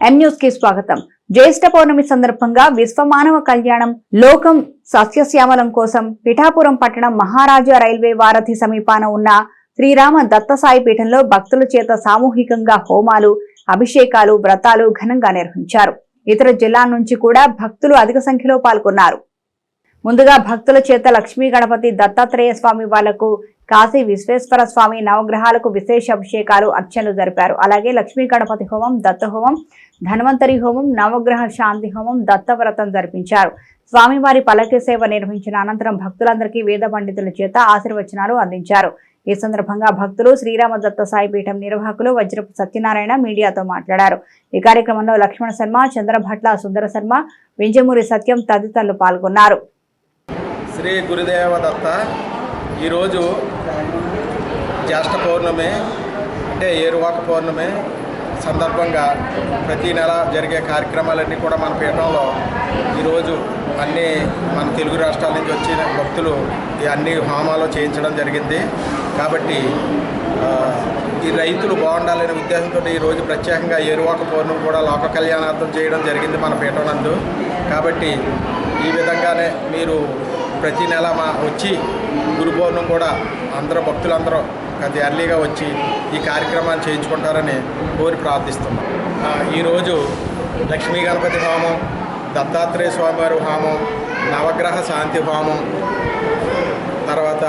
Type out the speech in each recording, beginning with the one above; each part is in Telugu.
న్యూస్కి స్వాగతం. జ్యేష్ఠ పౌర్ణమి సందర్భంగా విశ్వమానవ కళ్యాణం లోకం సస్యశ్యామలం కోసం పిఠాపురం పట్టణం మహారాజా రైల్వే వారధి సమీపాన ఉన్న శ్రీరామ దత్తసాయి పీఠంలో భక్తుల చేత సామూహికంగా హోమాలు అభిషేకాలు వ్రతాలు ఘనంగా నిర్వహించారు. ఇతర జిల్లాల నుంచి కూడా భక్తులు అధిక సంఖ్యలో పాల్గొన్నారు. ముందుగా భక్తుల చేత లక్ష్మీ గణపతి దత్తాత్రేయ స్వామి వాళ్ళకు కాశీ విశ్వేశ్వర స్వామి నవగ్రహాలకు విశేష అభిషేకాలు అర్చనలు జరిపారు. అలాగే లక్ష్మీ గణపతి హోమం దత్తహోమం ధన్వంతరి హోమం నవగ్రహ శాంతి హోమం దత్తవ్రతం జరిపించారు. స్వామివారి పలకే సేవ నిర్వహించిన అనంతరం భక్తులందరికీ వేద పండితుల చేత ఆశీర్వచనాలు అందించారు. ఈ సందర్భంగా భక్తులు శ్రీరామ దత్త సాయి పీఠం నిర్వాహకులు వజ్రపు సత్యనారాయణ మీడియాతో మాట్లాడారు. ఈ కార్యక్రమంలో లక్ష్మణ శర్మ చంద్రభట్ల సుందర శర్మ వింజమూరి సత్యం తదితరులు పాల్గొన్నారు. శ్రీ గురుదేవ దత్త ఈరోజు జ్యేష్ఠ పౌర్ణమి అంటే ఏరువాక పౌర్ణమి సందర్భంగా ప్రతి నెల జరిగే కార్యక్రమాలన్నీ కూడా మన పీఠంలో ఈరోజు అన్ని మన తెలుగు రాష్ట్రాల నుంచి వచ్చిన భక్తులు ఈ అన్ని హోమాలు చేయించడం జరిగింది. కాబట్టి ఈ రైతులు బాగుండాలనే ఉద్దేశంతో ఈరోజు ప్రత్యేకంగా ఏరువాక పౌర్ణమి కూడా లోక కళ్యాణార్థం చేయడం జరిగింది మన పీఠం నందు. కాబట్టి ఈ విధంగానే మీరు ప్రతి నెల మా వచ్చి గురు కూడా అందరూ భక్తులందరూ కొద్ది ఎర్లీగా వచ్చి ఈ కార్యక్రమాన్ని చేయించుకుంటారని కోరి ప్రార్థిస్తున్నాం. ఈరోజు లక్ష్మీ గణపతి హోమం దత్తాత్రేయ స్వామివారి హోమం నవగ్రహ శాంతి హోమం తర్వాత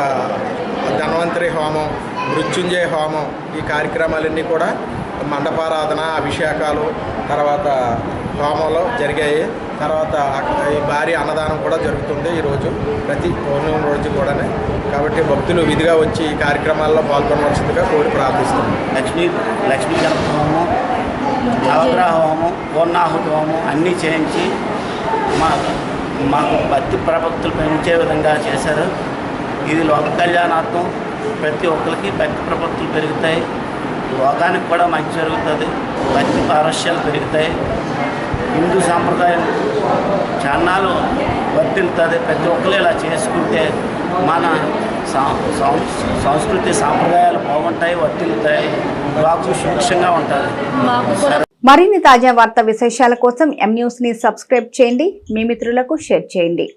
ధన్వంతరి హోమం మృత్యుంజయ హోమం ఈ కార్యక్రమాలన్నీ కూడా మండపారాధన అభిషేకాలు తర్వాత హోమాలు జరిగాయి. తర్వాత ఈ భారీ అన్నదానం కూడా జరుగుతుంది ఈరోజు ప్రతి పౌర్ణమి రోజు కూడానే. కాబట్టి భక్తులు విధిగా వచ్చి ఈ కార్యక్రమాల్లో పాల్గొనవలసిందిగా కోరి ప్రార్థిస్తాం లక్ష్మీ లక్ష్మీ హోమం నవగ్రహ హోమం పూర్ణాహుతి హోమం అన్నీ చేయించి మా మాకు భక్తి ప్రపత్తులు పెంచే విధంగా చేశారు. ఇది లోక కళ్యాణార్థం. ప్రతి ఒక్కరికి భక్తి ప్రపత్తులు పెరుగుతాయి. లోకానికి కూడా మంచి జరుగుతుంది. భక్తి పారస్యాలు పెరుగుతాయి. హిందూ సాంప్రదాయం చాన్నాలు వర్తిల్తుంది ప్రతి ఒక్కరు ఇలా చేసుకుంటే మన సం- సం- సంస్కృతి సాంప్రదాయాలు బాగుంటాయి వర్తిల్లుతాయి. లోకం సుభిక్షంగా ఉంటుంది. మరిన్ని తాజా వార్తా విశేషాల కోసం ఎం న్యూస్ని సబ్స్క్రైబ్ చేయండి. మీ మిత్రులకు షేర్ చేయండి.